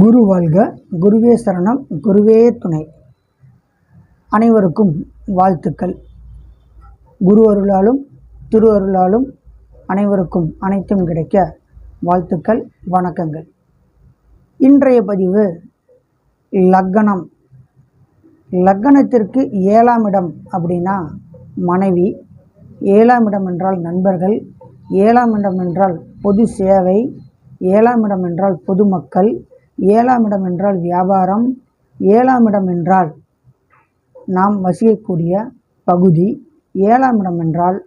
குரு வாழ்க. குருவே சரணம். குருவே துணை. அனைவருக்கும் வாழ்த்துக்கள். குரு அருளாலும் திரு அருளாலும் அனைவருக்கும் அனைத்தும் கிடைக்க வாழ்த்துக்கள் வணக்கங்கள். இன்றைய பதிவு லக்கணம் லக்கணத்திற்கு ஏழாம் இடம் அப்படின்னா மனைவி. ஏழாம் இடம் என்றால் நண்பர்கள். ஏழாம் இடம் என்றால் பொது சேவை. ஏழாம் இடம் என்றால் பொதுமக்கள். ஏழாம் இடம் என்றால் வியாபாரம் ஏழாம் இடம் என்றால் நாம் வசிக்கக்கூடிய பகுதி ஏழாம் இடம் என்றால்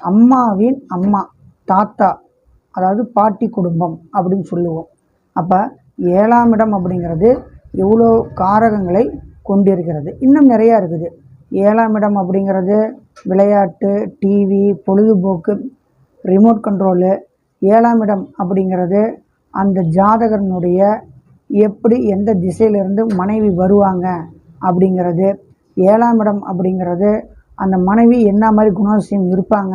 அம்மாவின் அம்மா தாத்தா அதாவது பாட்டி குடும்பம் அப்படின்னு சொல்லுவோம். அப்போ ஏழாம் இடம் அப்படிங்கிறது எவ்வளோ காரகங்களை கொண்டிருக்கிறது. இன்னும் நிறையா இருக்குது. ஏழாம் இடம் அப்படிங்கிறது விளையாட்டு டிவி பொழுதுபோக்கு ரிமோட் கண்ட்ரோலு ஏழாம் இடம் அப்படிங்கிறது அந்த ஜாதகனுடைய எப்படி எந்த திசையிலிருந்து மனைவி வருவாங்க அப்படிங்கிறது ஏழாம் இடம் அப்படிங்கிறது அந்த மனைவி என்ன மாதிரி குணாதிசயம் இருப்பாங்க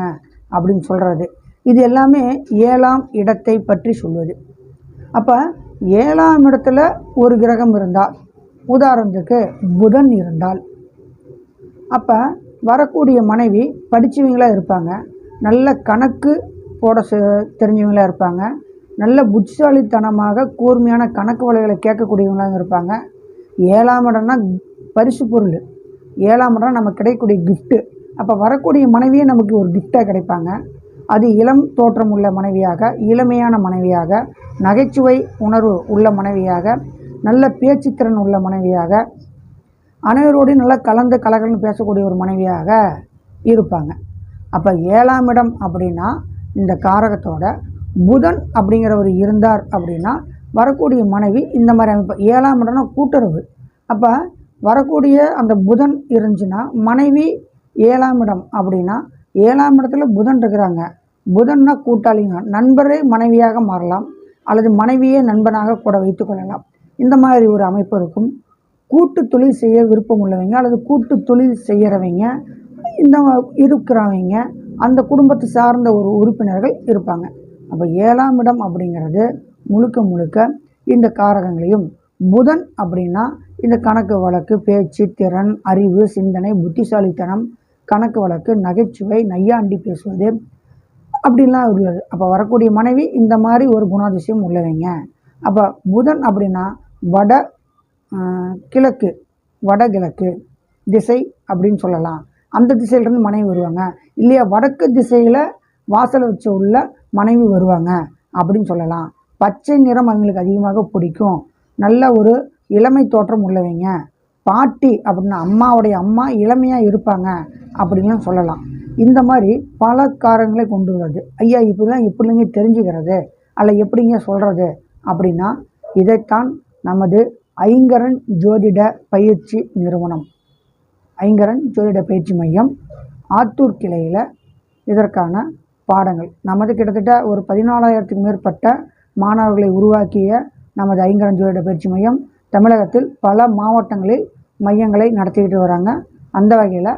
அப்படின்னு சொல்கிறது இது எல்லாமே ஏழாம் இடத்தை பற்றி சொல்வது. அப்போ ஏழாம் இடத்துல ஒரு கிரகம் இருந்தால் உதாரணத்துக்கு புதன் இருந்தால் அப்போ வரக்கூடிய மனைவி படித்தவங்களாக இருப்பாங்க நல்ல கணக்கு போட செ- இருப்பாங்க நல்ல புத்திசாலித்தனமாக கூர்மையான கணக்கு வலைகளை கேட்கக்கூடியவங்களாக இருப்பாங்க. ஏழாம் இடம்னா பரிசு பொருள். ஏழாம் இடம் நமக்கு கிடைக்கக்கூடிய கிஃப்ட்டு அப்போ வரக்கூடிய மனைவியே நமக்கு ஒரு கிஃப்டாக கிடைப்பாங்க. அது இளம் தோற்றம் உள்ள மனைவியாக இளமையான மனைவியாக நகைச்சுவை உணர்வு உள்ள மனைவியாக நல்ல பேச்சுத்திறன் உள்ள மனைவியாக அனைவரோடையும் நல்லா கலந்து கலகலன்னு பேசக்கூடிய ஒரு மனைவியாக இருப்பாங்க. அப்போ ஏழாம் இடம் அப்படின்னா இந்த காரகத்தோட புதன் அப்படிங்கிறவர் இருந்தார் அப்படின்னா வரக்கூடிய மனைவி இந்த மாதிரி அமைப்பு. ஏழாம் இடம்னா கூட்டுறவு. அப்போ வரக்கூடிய அந்த புதன் இருந்துச்சுன்னா மனைவி ஏழாம் இடம் அப்படின்னா ஏழாம் இடத்துல புதன் இருக்கிறாங்க. புதன்னா கூட்டாளிங்க. நண்பரே மனைவியாக மாறலாம் அல்லது மனைவியே நண்பனாக கூட வைத்துக்கொள்ளலாம் இந்த மாதிரி ஒரு அமைப்பு இருக்கும். கூட்டு தொழில் செய்ய விருப்பம் உள்ளவங்க அல்லது கூட்டு தொழில் செய்கிறவங்க இந்த இருக்கிறவங்க அந்த குடும்பத்தை சார்ந்த ஒரு உறுப்பினர்கள் இருப்பாங்க. அப்போ ஏழாம் இடம் அப்படிங்கிறது முழுக்க முழுக்க இந்த காரகங்களையும் புதன் அப்படின்னா இந்த கணக்கு வழக்கு பேச்சு திறன் அறிவு சிந்தனை புத்திசாலித்தனம் கணக்கு வழக்கு நகைச்சுவை நையாண்டி பேசுவது அப்படின்லாம் உள்ளது. அப்போ வரக்கூடிய மனைவி இந்த மாதிரி ஒரு குணாதிசயம் உள்ளவங்க. அப்போ புதன் அப்படின்னா வட கிழக்கு வடகிழக்கு திசை அப்படின்னு சொல்லலாம். அந்த திசையிலேருந்து மனைவி வருவாங்க. இல்லையா வடக்கு திசையில் வாசலை வச்ச உள்ள மனைவி வருவாங்க அப்படின்னு சொல்லலாம். பச்சை நிறம் அவங்களுக்கு அதிகமாக பிடிக்கும். நல்ல ஒரு இளமை தோற்றம் உள்ளவங்க. பாட்டி அப்படின்னா அம்மாவுடைய அம்மா இளமையாக இருப்பாங்க அப்படின்லாம் சொல்லலாம். இந்த மாதிரி பல காரங்களை கொண்டு வர்றது ஐயா இப்படிலாம் எப்படிங்க தெரிஞ்சுக்கிறது. அல்ல எப்படிங்க சொல்கிறது அப்படின்னா இதைத்தான் நமது ஐங்கரன் ஜோதிட பயிற்சி நிறுவனம். ஐங்கரன் ஜோதிட பயிற்சி மையம் ஆத்தூர் கிளையில் இதற்கான பாடங்கள். நமது கிட்டத்தட்ட ஒரு பதினாலாயிரத்துக்கு மேற்பட்ட மாணவர்களை உருவாக்கிய நமது ஐங்கரஞ்சோட பயிற்சி மையம் தமிழகத்தில் பல மாவட்டங்களில் மையங்களை நடத்திக்கிட்டு வராங்க. அந்த வகையில்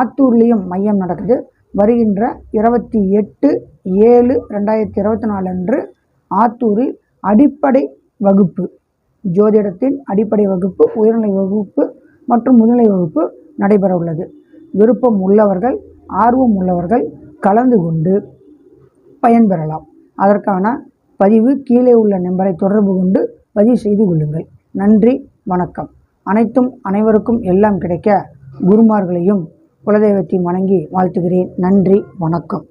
ஆத்தூர்லேயும் மையம் நடக்குது. வருகின்ற இருபத்தி எட்டு ஏழு ரெண்டாயிரத்தி இருபத்தி நாலு அன்று ஆத்தூரில் அடிப்படை வகுப்பு ஜோதிடத்தின் அடிப்படை வகுப்பு உயர்நிலை வகுப்பு மற்றும் முதுநிலை வகுப்பு நடைபெற உள்ளது விருப்பம் உள்ளவர்கள் ஆர்வம் உள்ளவர்கள் கலந்து கொண்டு பயன்பெறலாம். அதற்கான பதிவு கீழே உள்ள நம்பரை தொடர்பு கொண்டு பதிவு செய்து கொள்ளுங்கள். நன்றி வணக்கம். அனைத்தும் அனைவருக்கும் எல்லாம் கிடைக்க குருமார்களையும் குலதெய்வத்தையும் வணங்கி வாழ்த்துகிறேன். நன்றி வணக்கம்.